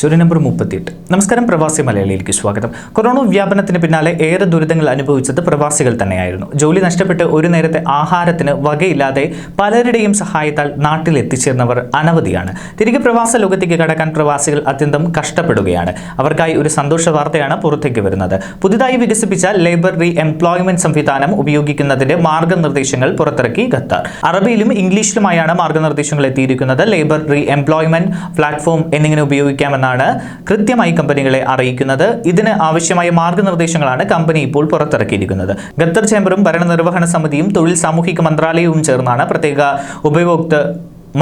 ചുരി number മുപ്പത്തിയെട്ട്. നമസ്കാരം പ്രവാസി മലയാളിയിലേക്ക് സ്വാഗതം. കൊറോണ വ്യാപനത്തിന് പിന്നാലെ ഏറെ ദുരിതങ്ങൾ അനുഭവിച്ചത് പ്രവാസികൾ തന്നെയായിരുന്നു. ജോലി നഷ്ടപ്പെട്ട് ഒരു നേരത്തെ ആഹാരത്തിന് വകയില്ലാതെ പലരുടെയും സഹായത്താൽ നാട്ടിൽ എത്തിച്ചേർന്നവർ അനവധിയാണ്. തിരികെ പ്രവാസ ലോകത്തേക്ക് കടക്കാൻ പ്രവാസികൾ അത്യന്തം കഷ്ടപ്പെടുകയാണ്. അവർക്കായി ഒരു സന്തോഷ വാർത്തയാണ് പുറത്തേക്ക് വരുന്നത്. പുതുതായി വികസിപ്പിച്ച ലേബർ റീ എംപ്ലോയ്മെന്റ് സംവിധാനം ഉപയോഗിക്കുന്നതിന്റെ മാർഗനിർദ്ദേശങ്ങൾ പുറത്തിറക്കി ഖത്തർ. അറബിയിലും ഇംഗ്ലീഷിലുമായാണ് മാർഗനിർദ്ദേശങ്ങൾ എത്തിയിരിക്കുന്നത് ലേബർ റീ എംപ്ലോയ്മെന്റ് പ്ലാറ്റ്ഫോം എന്നിങ്ങനെ ഉപയോഗിക്കാമെന്നാണ് കൃത്യമായി കമ്പനികളെ അറിയിക്കുന്നത്. ഇതിന് ആവശ്യമായ മാർഗനിർദ്ദേശങ്ങളാണ് കമ്പനി ഇപ്പോൾ പുറത്തിറക്കിയിരിക്കുന്നത്. ഖത്തർ ചേംബറും ഭരണനിർവഹണ സമിതിയും തൊഴിൽ സാമൂഹിക മന്ത്രാലയവും ചേർന്നാണ് പ്രത്യേക ഉപഭോക്തൃ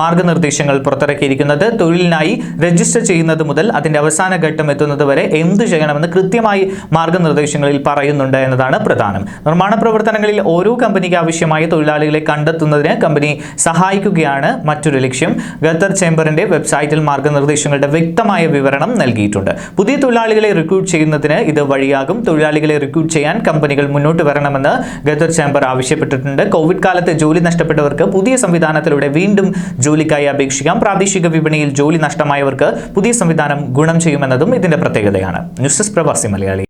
മാർഗനിർദ്ദേശങ്ങൾ പുറത്തിറക്കിയിരിക്കുന്നത്. തൊഴിലിനായി രജിസ്റ്റർ ചെയ്യുന്നത് മുതൽ അതിന്റെ അവസാന ഘട്ടം എത്തുന്നത് വരെ എന്ത് ചെയ്യണമെന്ന് കൃത്യമായി മാർഗനിർദ്ദേശങ്ങളിൽ പറയുന്നുണ്ട് എന്നതാണ് പ്രധാനം. നിർമ്മാണ പ്രവർത്തനങ്ങളിൽ ഓരോ കമ്പനിക്ക് ആവശ്യമായ തൊഴിലാളികളെ കണ്ടെത്തുന്നതിന് കമ്പനി സഹായിക്കുകയാണ് മറ്റൊരു ലക്ഷ്യം. ഖത്തർ ചേംബറിന്റെ വെബ്സൈറ്റിൽ മാർഗനിർദ്ദേശങ്ങളുടെ വ്യക്തമായ വിവരണം നൽകിയിട്ടുണ്ട്. പുതിയ തൊഴിലാളികളെ റിക്രൂട്ട് ചെയ്യുന്നതിന് ഇത് വഴിയാകും. തൊഴിലാളികളെ റിക്രൂട്ട് ചെയ്യാൻ കമ്പനികൾ മുന്നോട്ട് വരണമെന്ന് ഖത്തർ ചേംബർ ആവശ്യപ്പെട്ടിട്ടുണ്ട്. കോവിഡ് കാലത്ത് ജോലി നഷ്ടപ്പെട്ടവർക്ക് പുതിയ സംവിധാനത്തിലൂടെ വീണ്ടും ജോലിക്കായി അപേക്ഷിക്കാം. പ്രാദേശിക വിപണിയിൽ ജോലി നഷ്ടമായവർക്ക് പുതിയ സംവിധാനം ഗുണം ചെയ്യുമെന്നതും ഇതിന്റെ പ്രത്യേകതയാണ്. ന്യൂസ് ഡെസ്ക് പ്രവാസി മലയാളി.